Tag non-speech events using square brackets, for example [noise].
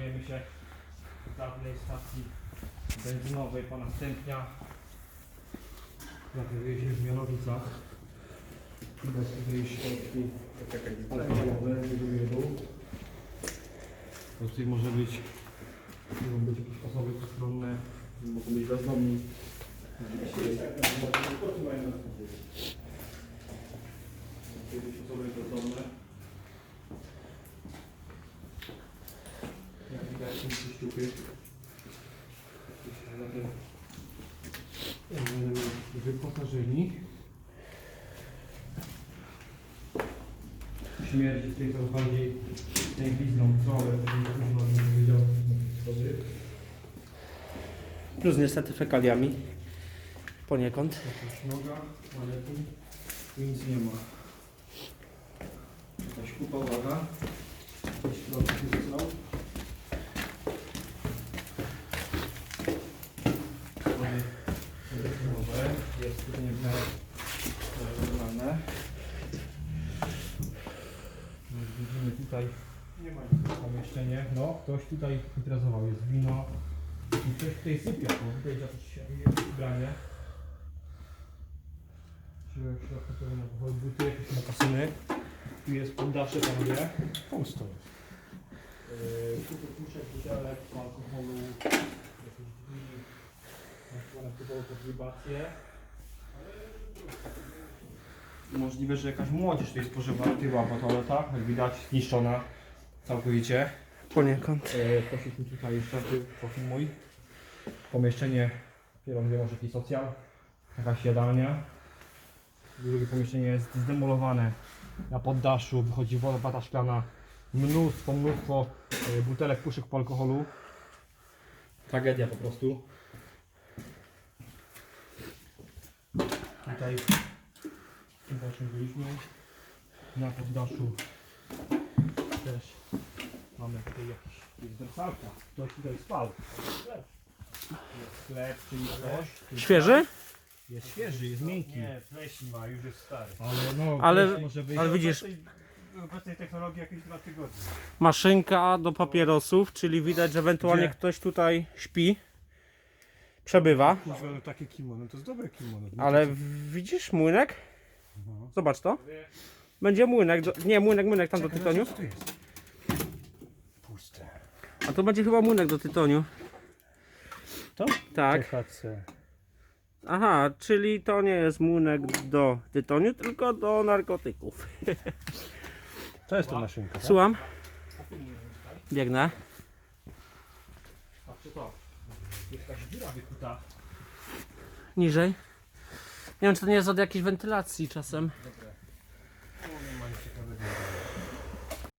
Znajdujemy się w dawnej stacji benzynowej pana Stępnia. Znajduje się w Mielowicach. Widać tutaj środki alkoholowe, dół. To tutaj może być, mogą być jakieś osoby postronne, mogą być bezdomni. Jakieś osoby bezdomne. Wyposażeni. Śmierć tutaj coraz bardziej tęglizną, co, ale późno nie wiedział. Plus niestety fekaliami. Poniekąd. Jakaś noga, ale tu, tu nic nie ma. Jakaś kupa waga. Jakiś środki Jest tutaj w miarę e, normalne. No, Widzimy tutaj nie ma nic pomieszczenie. No, ktoś tutaj imprezował. Jest wino. I ktoś tutaj sypia, bo tutaj jakieś jakieś ubranie. Środku sobie na pochód buty, jakieś mokasyny. Tu jest poddasze panowie. Pusto jest. Tu puszek, butelek, alkoholu, jakieś drzwi, nakładam typowo pod libację. Możliwe, że jakaś młodzież tutaj spożywa tyła po toaletach, jak widać zniszczona całkowicie. Poniekąd. E, Poszliśmy tutaj jeszcze, ty pofilmuj. Pomieszczenie, mówię, może jakiś socjal, jakaś jadalnia. Drugie pomieszczenie jest zdemolowane. Na poddaszu wychodzi woda, wata szklana. Mnóstwo, mnóstwo e, butelek, puszek po alkoholu. Tragedia po prostu. Tutaj, czym byliśmy, na poddaszu też Mamy tutaj jakiś jest wersalka. Ktoś tutaj spał. Jest chleb, czyli coś. Świeży? Jest świeży, jest miękki. Nie, pleśń ma, już jest stary. Ale no, Ale- ktoś może ale widzisz- W obecnej technologii jakieś dwa tygodnie. Maszynka do papierosów, czyli widać, że ewentualnie Gdzie? ktoś tutaj śpi. Przebywa. Kurwa, no takie kimono, to jest dobre kimono. No Ale widzisz młynek? No. Zobacz to. Będzie młynek. Do, nie, młynek, młynek tam do tytoniu. Co to jest? Puste. A to będzie chyba młynek do tytoniu. To? Tak. THC. Aha, czyli to nie jest młynek do tytoniu, tylko do narkotyków. [laughs] To jest ta maszynka, tak? Słucham? Biegnę. Patrzcie to. Jest jakaś dziura wykuta. Niżej. Nie wiem, czy to nie jest od jakiejś wentylacji czasem. O,